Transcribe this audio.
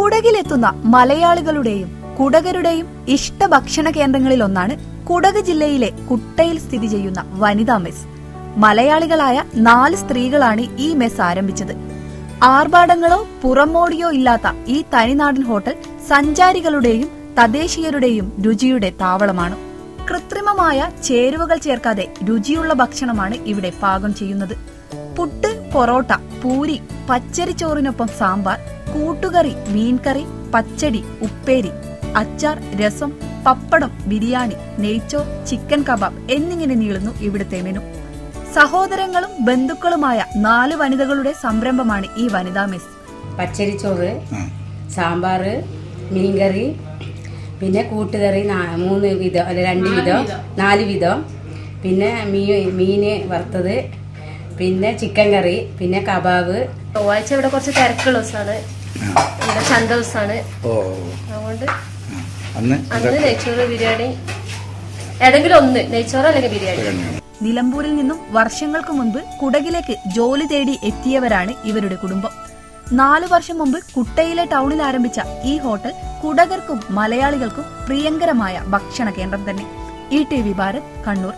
കുടകിലെത്തുന്ന മലയാളികളുടെയും കുടകരുടെയും ഇഷ്ട ഭക്ഷണ കേന്ദ്രങ്ങളിൽ ഒന്നാണ് കുടക് ജില്ലയിലെ കുട്ടയിൽ സ്ഥിതി ചെയ്യുന്ന വനിതാ മെസ്. മലയാളികളായ നാല് സ്ത്രീകളാണ് ഈ മെസ് ആരംഭിച്ചത്. ആർഭാടങ്ങളോ പുറമോടിയോ ഇല്ലാത്ത ഈ തനിനാടൻ ഹോട്ടൽ സഞ്ചാരികളുടെയും തദ്ദേശീയരുടെയും രുചിയുടെ താവളമാണ്. കൃത്രിമമായ ചേരുവകൾ ചേർക്കാതെ രുചിയുള്ള ഭക്ഷണമാണ് ഇവിടെ പാകം ചെയ്യുന്നത്. പുട്ട് പൊറോട്ട പൂരി പച്ചരിച്ചോറിനൊപ്പം സാമ്പാർ കൂട്ടുകറി മീൻകറി പച്ചടി ഉപ്പേരി അച്ചാർ രസം പപ്പടം ബിരിയാണി നെയ്ച്ചോർ ചിക്കൻ കബാബ് എന്നിങ്ങനെ നീളുന്നു ഇവിടുത്തെ മെനു സഹോദരങ്ങളും ബന്ധുക്കളുമായ നാല് വനിതകളുടെ സംരംഭമാണ് ഈ വനിതാ മെസ് പച്ചരിച്ചോറ് സാമ്പാർ മീൻകറി പിന്നെ കൂട്ടുകറി മൂന്ന് വിധം അല്ല രണ്ട് വിധം നാല് വിധം. പിന്നെ മീൻ മീന് വറുത്തത് പിന്നെ ചിക്കൻ കറി പിന്നെ കബാബ്. ചൊവ്വാഴ്ച ഇവിടെ കുറച്ച് തിരക്കുള്ള ദിവസമാണ്. ഇവിടെ ചന്ത ദിവസമാണ്. ഓ അതുകൊണ്ട് അന്ന് നെയ്ച്ചോറ് ബിരിയാണി ഏതെങ്കിലും ഒന്ന് നെയ്ച്ചോറ് അല്ലെങ്കിൽ ബിരിയാണി. നിലമ്പൂരിൽ നിന്നും വർഷങ്ങൾക്ക് മുൻപ് കുടകിലേക്ക് ജോലി തേടി എത്തിയവരാണ് ഇവരുടെ കുടുംബം. നാലു വർഷം മുമ്പ് കുട്ടയിലെ ടൗണിൽ ആരംഭിച്ച ഈ ഹോട്ടൽ കുടകർക്കും മലയാളികൾക്കും പ്രിയങ്കരമായ ഭക്ഷണ കേന്ദ്രം തന്നെ. E T V Bharat Kannur.